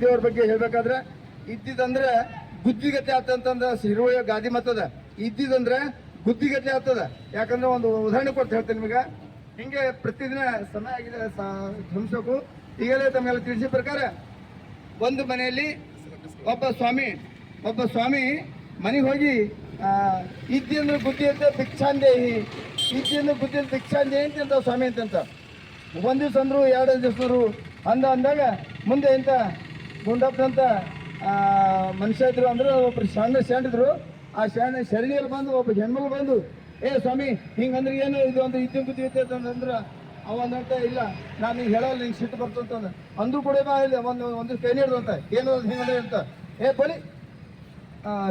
ದೇವ್ರ ಬಗ್ಗೆ ಹೇಳ್ಬೇಕಾದ್ರೆ, ಇದ್ದಿದಂದ್ರೆ ಬುದ್ಧಿಗತೆ ಆತಂತಂದ್ರೆ ಸಿರುವಯ ಗಾದಿ ಮತ್ತದ. ಇದ್ದಿದಂದ್ರೆ ಗುದ್ದಿಗತೆ ಆಗ್ತದ. ಯಾಕಂದ್ರೆ ಒಂದು ಉದಾಹರಣೆ ಕೊಟ್ಟು ಹೇಳ್ತೇನೆ ನಿಮಗೆ. ಹಿಂಗೆ ಪ್ರತಿದಿನ ಸಮಯ ಆಗಿದೆ ಧ್ವಂಸಕ್ಕೂ ಈಗಲೇ ತಮಗೆಲ್ಲ ತಿಳಿಸಿದ ಪ್ರಕಾರ, ಒಂದು ಮನೆಯಲ್ಲಿ ಒಬ್ಬ ಸ್ವಾಮಿ ಒಬ್ಬ ಸ್ವಾಮಿ ಮನೆಗೆ ಹೋಗಿ ಇದ್ದಿ ಅಂದ್ರೆ ಬುದ್ಧಿ ಅಂತ ಭಿಕ್ಷಾಂದೇಹಿ ಇದ್ದಿ ಅಂದ್ರೆ ಬುದ್ಧಿ ಅಂತ ಭಿಕ್ಷಾಂದೇಹಿ ಅಂತ ಸ್ವಾಮಿ ಅಂತಂತ. ಒಂದು ದಿವಸ ಅಂದ್ರು, ಎರಡು ದಿವಸರು ಅಂದ ಅಂದಾಗ ಮುಂದೆ ಇಂಥ ಗುಂಡಪ್ಪನಂತ ಮನುಷ್ಯ ಇದ್ರು ಅಂದ್ರೆ ಒಬ್ರು ಸಣ್ಣ ಸೆಂಟಿದ್ರು ಆ ಶಾಣ ಶರಣಿಯಲ್ಲಿ ಬಂದು ಒಬ್ಬ ಜನ್ಮಲ್ಲಿ ಬಂದು ಏ ಸ್ವಾಮಿ ಹಿಂಗಂದ್ರೆ ಏನು ಇದು ಅಂದ್ರೆ ಇದ್ದು ಬುದ್ಧಿ ಅಂತಂದ್ರೆ ಅವಂದಂತ ಇಲ್ಲ ನಾನು ಈಗ ಹೇಳಲ್ಲ ನಿಂಗೆ ಸಿಟ್ಟು ಬರ್ತಂತ ಅಂದ್ರೂ ಕೂಡ ಇಲ್ಲ ಒಂದು ಒಂದು ಕೈ ನೀಡ್ದಂತ ಏನು ಹಿಂಗಂದ್ರೆ ಅಂತ. ಏ ಬಲಿ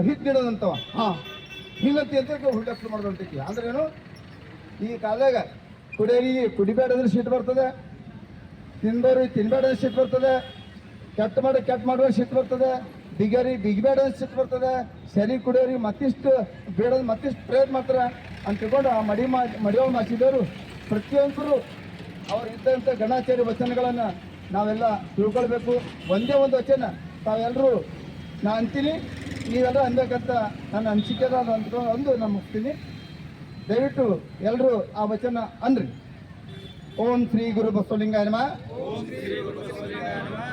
ಹಿಟ್ ನೀಡೋದಂತವ. ಹಾಂ. ಹಿಂಗಂತ ಅಂತ ಹುಡ್ಡಕ್ಲು ಮಾಡೋದಂತೈತಿ ಅಂದ್ರೆ ಏನು? ಈ ಕಾಲದಾಗ ಕುಡಿಯೋರಿಗೆ ಕುಡಿಬೇಡ ಅಂದ್ರೆ ಸಿಟ್ಟು ಬರ್ತದೆ. ತಿನ್ಬೇಡ್ರಿ ತಿನ್ಬೇಡ ಅಂದ್ರೆ ಸಿಟ್ಟು ಬರ್ತದೆ. ಕೆಟ್ಟ ಮಾಡಿ ಕೆಟ್ಟ ಮಾಡುವ ಸಿಟ್ಟು ಬರ್ತದೆ. ಬಿಗರಿ ಬಿಗಬೇಡ ಸಿಟ್ಟು ಬರ್ತದೆ. ಸರಿ ಕುಡಿಯೋರಿ ಮತ್ತಿಷ್ಟು ಬೇಡ ಮತ್ತಿಷ್ಟು ಪ್ರಯತ್ನ ಮಾಡ್ತಾರೆ ಅಂತ ತಿಳ್ಕೊಂಡು ಆ ಮಡಿ ಮಾ ಮಡಿಯವ್ರು ಮಾಸಿದವರು ಪ್ರತಿಯೊಬ್ಬರು ಅವ್ರು ಇದ್ದಂಥ ಗಣಾಚಾರಿ ವಚನಗಳನ್ನು ನಾವೆಲ್ಲ ತಿಳ್ಕೊಳ್ಬೇಕು. ಒಂದೇ ಒಂದು ವಚನ. ತಾವೆಲ್ಲರೂ ನಾ ಅಂತೀನಿ, ನೀವೆಲ್ಲ ಅನ್ಬೇಕಂತ ನನ್ನ ಅನಿಸಿಕೆ ಅಂತ ಅಂದು ನಾನು ಮುಗ್ತೀನಿ ದಯವಿಟ್ಟು ಎಲ್ಲರೂ ಆ ವಚನ ಅನ್ರಿ. ಓಂ ಶ್ರೀ ಗುರು ಬಸವಲಿಂಗಾಯ ನಮಃ.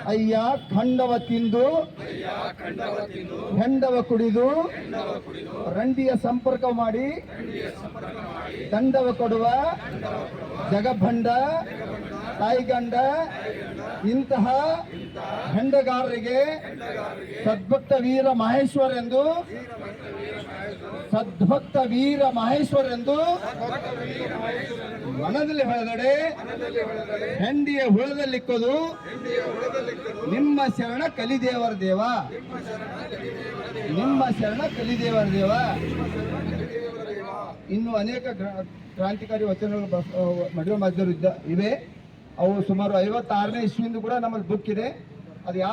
ಅಯ್ಯ ಖಂಡವ ತಿಂದು ಹೆಂಡವ ಕುಡಿದು ರಂಡಿಯ ಸಂಪರ್ಕ ಮಾಡಿ ದಂಡವ ಕೊಡುವ ಜಗಭಂಡ ತಾಯಿಗಂಡ, ಇಂತಹ ಹೆಂಡಗಾರರಿಗೆ ಸದ್ಭಕ್ತ ವೀರ ಮಹೇಶ್ವರ್ ಎಂದು, ಸದ್ಭಕ್ತ ವೀರ ಮಹೇಶ್ವರ್ ಎಂದು ಮನದಲ್ಲಿ ಹೊಳೆದಡೆ, ಹೆಂಡಿಯ ಹುಳದಲ್ಲಿಕ್ಕದು ನಿಮ್ಮ ಶರಣ ಕಲಿದೇವರ ದೇವ. ನಿಮ್ಮ ಶರಣ ಕಲಿದೇವರ ದೇವ. ಇನ್ನು ಅನೇಕ ಕ್ರಾಂತಿಕಾರಿ ವಚನಗಳು ಮಧ್ಯ ಮಾಧ್ಯಮರು ಇದ್ದ ಇವೆ. ಅವು ಸುಮಾರು ಐವತ್ತಾರನೇ ಇಸ್ವಿಂದು ಕೂಡ ನಮ್ಮಲ್ಲಿ ಬುಕ್ ಇದೆ. ಅದು ಯಾವ